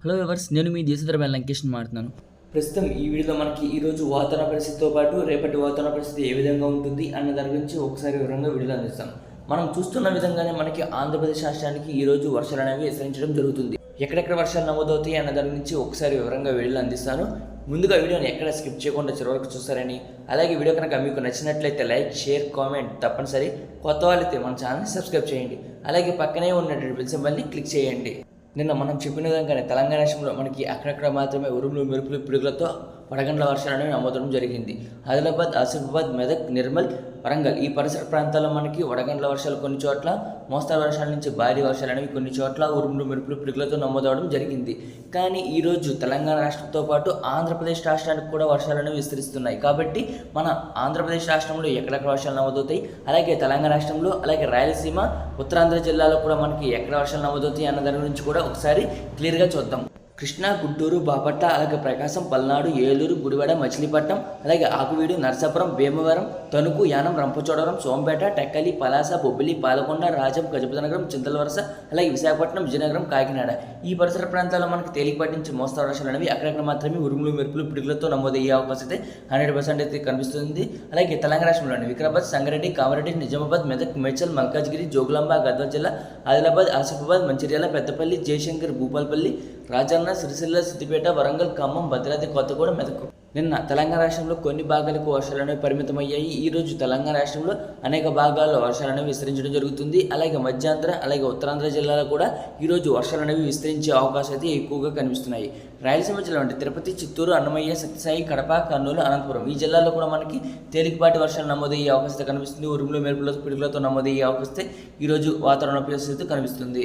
Hello ఎవర్స్ నేను మీ దేశధర లంకేష్ మాట్లాడుతున్నాను. ప్రస్తుతం ఈ వీడియోలో మనకి ఈరోజు వాతావరణ పరిస్థితితో పాటు రేపటి వాతావరణ పరిస్థితి ఏ విధంగా ఉంటుంది అన్న దాని గురించి ఒకసారి వివరంగా వీడియోలో అందిస్తాం. మనం చూస్తున్న విధంగానే మనకి ఆంధ్రప్రదేశ్ రాష్ట్రానికి ఈరోజు వర్షాలు అనేవి విస్తరించడం జరుగుతుంది. ఎక్కడెక్కడ వర్షాలు నమోదవుతాయి అన్న దాని గురించి ఒకసారి వివరంగా వీడియోలో అందిస్తాను. ముందుగా వీడియోని ఎక్కడ స్కిప్ చేయకుండా చివరకు చూస్తారని అలాగే వీడియో కనుక మీకు నచ్చినట్లయితే లైక్ షేర్ కామెంట్ తప్పనిసరి. కొత్త వాళ్ళైతే మన ఛానల్ని సబ్స్క్రైబ్ చేయండి. అలాగే పక్కనే ఉన్నటువంటి బిల్ సింబల్ని క్లిక్ చేయండి. నిన్న మనం చెప్పిన విధంగానే తెలంగాణ రాష్ట్రంలో మనకి అక్కడక్కడ మాత్రమే ఉరుములు మెరుపులు పిడుగులతో వడగండ్ల వర్షాలను నమోదడం జరిగింది. ఆదిలాబాద్ ఆసిఫాబాద్ మెదక్ నిర్మల్ వరంగల్ ఈ పరిసర ప్రాంతాల్లో మనకి వడగండ్ల వర్షాలు కొన్ని చోట్ల మోస్తరు వర్షాల నుంచి భారీ వర్షాలు అనేవి కొన్ని చోట్ల ఉరుములు మెరుపులు పిడుగులతో నమోదవడం జరిగింది. కానీ ఈరోజు తెలంగాణ రాష్ట్రంతో పాటు ఆంధ్రప్రదేశ్ రాష్ట్రానికి కూడా వర్షాలను విస్తరిస్తున్నాయి. కాబట్టి మన ఆంధ్రప్రదేశ్ రాష్ట్రంలో ఎక్కడెక్కడ వర్షాలు నమోదవుతాయి? అలాగే తెలంగాణ రాష్ట్రంలో అలాగే రాయలసీమ ఉత్తరాంధ్ర జిల్లాలో కూడా మనకి ఎక్కడ వర్షాలు నమోదవుతాయి అన్న దాని గురించి కూడా ఒకసారి క్లియర్గా చూద్దాం. కృష్ణా గుంటూరు బాపట్ల అలాగే ప్రకాశం పల్నాడు ఏలూరు గుడివాడ మచిలీపట్నం అలాగే ఆకువీడు నరసాపురం భీమవరం తణుకు యానం రంపచోడవరం సోంపేట టెక్కలి పలాస బొబ్బిలి పాలకొండ రాజం గజపతినగరం చింతలవరస అలాగే విశాఖపట్నం విజయనగరం కాకినాడ. ఈ పరిసర ప్రాంతాల్లో మనకి తేలికపాటి నుంచి మోస్తారు వర్షాలు అనేవి అక్కడక్కడ మాత్రమే ఉరుములు మెరుపులు పిడుగులతో నమోదయ్యే అవకాశం అయితే హండ్రెడ్ పర్సెంట్ అయితే కనిపిస్తుంది. అలాగే తెలంగాణ రాష్ట్రంలోని వికారాబాద్ సంగారెడ్డి కామారెడ్డి నిజామాబాద్ మెదక్ మేడ్చల్ మల్కాజ్గిరి జోగులాంబ గద్వాల్ జిల్లా ఆదిలాబాద్ ఆసిఫాబాద్ మంచిర్యాల పెద్దపల్లి జయశంకర్ భూపాలపల్లి రాజన్న సిరిసిల్ల సిద్దిపేట వరంగల్ ఖమ్మం భద్రాద్రి కొత్తగూడెం మెదక్. నిన్న తెలంగాణ రాష్ట్రంలో కొన్ని భాగాలకు వర్షాలు అనేవి పరిమితమయ్యాయి. ఈ రోజు తెలంగాణ రాష్ట్రంలో అనేక భాగాల్లో వర్షాలు అనేవి విస్తరించడం జరుగుతుంది. అలాగే మధ్యాంధ్ర అలాగే ఉత్తరాంధ్ర జిల్లాలో కూడా ఈ రోజు వర్షాలు అనేవి విస్తరించే అవకాశం అయితే ఎక్కువగా కనిపిస్తున్నాయి. రాయలసీమ జిల్లా అంటే తిరుపతి చిత్తూరు అన్నమయ్య సత్యసాయి కడప కర్నూలు అనంతపురం ఈ జిల్లాలో కూడా మనకి తేలికపాటి వర్షాలు నమోదయ్యే అవకాశం కనిపిస్తుంది. ఉరుములు మెరుపులతో పిడుగులతో నమోదయ్యే అవకాశం ఈరోజు వాతావరణ పరిస్థితి కనిపిస్తుంది.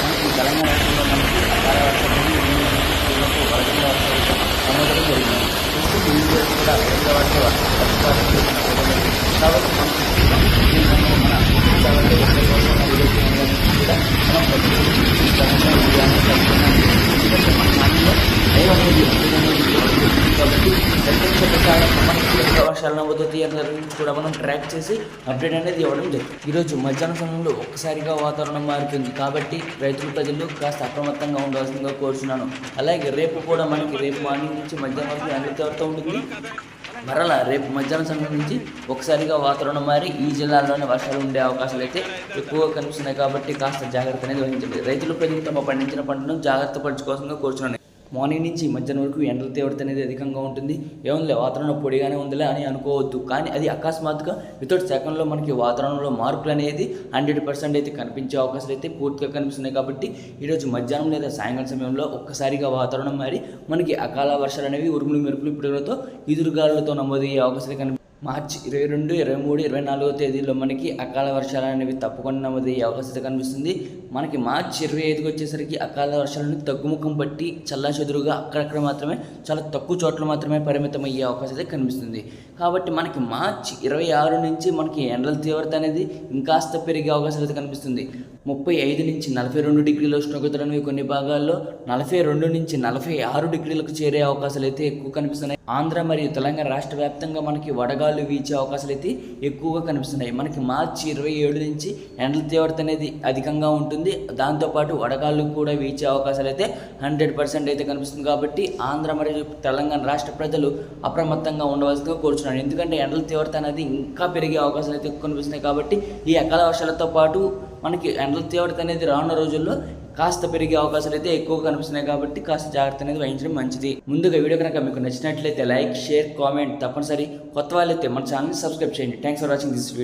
మనకి ఎంత వర్షాలు కూడా మనం ట్రాక్ చేసి అప్డేట్ అనేది ఇవ్వడం జరిగింది ఈరోజు మధ్యాహ్నం సమయంలో ఒక్కసారిగా వాతావరణం మారుతుంది కాబట్టి రైతులు ప్రజలు కాస్త అప్రమత్తంగా ఉండాల్సిందిగా కోరుచున్నాను. అలాగే రేపు కూడా మనకి రేపు మార్నింగ్ నుంచి మధ్యాహ్నం వరకు అన్ని తీవ్రత ఉంటుంది. మరలా రేపు మధ్యాహ్నం సమయం నుంచి ఒకసారిగా వాతావరణం మారి ఈ జిల్లాలోనే వర్షాలు ఉండే అవకాశాలు అయితే ఎక్కువగా కనిపిస్తున్నాయి కాబట్టి కాస్త జాగ్రత్త అనేది వహించండి. రైతులు ప్రజలు తమ పండించిన పంటను జాగ్రత్త పరచుకోవాల్సిందిగా కోరుచున్నాను. మార్నింగ్ నుంచి మధ్యాహ్నం వరకు ఎండల తీవ్రత అనేది అధికంగా ఉంటుంది. ఏముందిలే వాతావరణం పొడిగానే ఉందిలే అని అనుకోవద్దు. కానీ అది అకస్మాత్తుగా వితౌట్ సెకండ్లో మనకి వాతావరణంలో మార్పులు అనేది హండ్రెడ్ పర్సెంట్ అయితే కనిపించే అవకాశాలు అయితే పూర్తిగా కనిపిస్తున్నాయి. కాబట్టి ఈరోజు మధ్యాహ్నం లేదా సాయంకాలం సమయంలో ఒక్కసారిగా వాతావరణం మారి మనకి అకాల వర్షాలు అనేవి ఉరుములు మెరుపులు పిడుగులతో ఎదురుగాలతో నమోదయ్యే అవకాశాలు కనిపి మార్చి ఇరవై రెండు ఇరవై మూడు ఇరవై నాలుగో తేదీలో మనకి అకాల వర్షాలు అనేవి తప్పకుండా నమోదయ్యే అవకాశం కనిపిస్తుంది. మనకి మార్చి ఇరవై ఐదుకి వచ్చేసరికి అకాల వర్షాలను తగ్గుముఖం బట్టి చల్లా చెదురుగా అక్కడక్కడ మాత్రమే చాలా తక్కువ చోట్ల మాత్రమే పరిమితం అయ్యే అవకాశం అయితే కనిపిస్తుంది. కాబట్టి మనకి మార్చి ఇరవై ఆరు నుంచి మనకి ఎండల తీవ్రత అనేది ఇంకాస్త పెరిగే అవకాశాలు అయితే కనిపిస్తుంది. ముప్పై ఐదు నుంచి నలభై రెండు డిగ్రీల ఉష్ణోగ్రతలు అనేవి కొన్ని భాగాల్లో నలభై రెండు నుంచి నలభై ఆరు డిగ్రీలకు చేరే అవకాశాలు అయితే ఎక్కువ కనిపిస్తున్నాయి. ఆంధ్ర మరియు తెలంగాణ రాష్ట్ర వ్యాప్తంగా మనకి వడగాలు వీచే అవకాశాలు అయితే ఎక్కువగా కనిపిస్తున్నాయి. మనకి మార్చి ఇరవై ఏడు నుంచి ఎండల తీవ్రత అనేది అధికంగా ఉంటుంది. దాంతోపాటు వడగాళ్ళు కూడా వీచే అవకాశాలు అయితే హండ్రెడ్ పర్సెంట్ అయితే కనిపిస్తుంది. కాబట్టి ఆంధ్ర మరియు తెలంగాణ రాష్ట్ర ప్రజలు అప్రమత్తంగా ఉండవలసిందిగా కోరుచున్నాను ఎందుకంటే ఎండల తీవ్రత అనేది ఇంకా పెరిగే అవకాశాలు అయితే కనిపిస్తున్నాయి. కాబట్టి ఈ అకాల వర్షాలతో పాటు మనకి ఎండల తీవ్రత అనేది రానున్న రోజుల్లో కాస్త పెరిగే అవకాశాలు అయితే ఎక్కువ కనిపిస్తున్నాయి కాబట్టి కాస్త జాగ్రత్త అనేది వహించడం మంచిది. ముందుగా వీడియో కనుక మీకు నచ్చినట్లయితే లైక్ షేర్ కామెంట్ తప్పనిసరి. కొత్త వాళ్ళైతే మన ఛానల్ని సబ్స్క్రైబ్ చేయండి. Thanks for watching this video